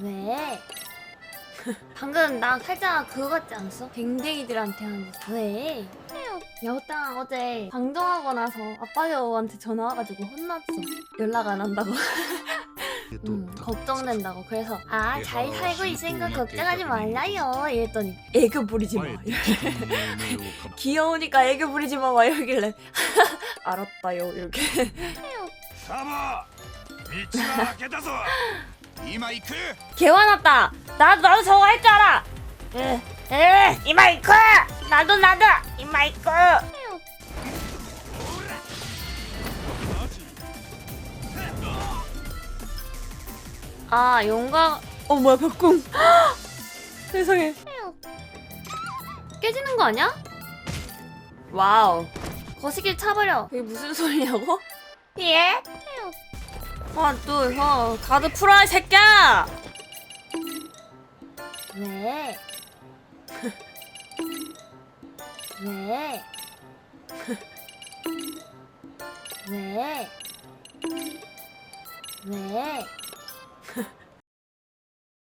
왜? 방금 나 살짝 그거 같지 않았어? 뱅댕이들한테 하는 거. 왜? 야호땅 어제 방종하고 나서 아빠 여우한테 전화 와가지고 혼났어. 연락 안 한다고. 음, 걱정된다고. 그래서 아 잘 살고 있으니까 걱정하지 말라요. 이랬더니 애교 부리지 마. 귀여우니까 애교 부리지 마. 막 이러길래 알았다요. 이렇게. 개화났다. 나도 나도 저거 할 줄 알아. 이 마이크. 나도 나도 이 마이크. 아 용광. 어 뭐야 벽궁. 세상에. 깨지는 거 아니야? 와우. 거시길 차버려. 이게 무슨 소리냐고? 예? 아, 또, 형, 가드 풀어, 이 새끼야! 왜? 왜? 왜? 왜?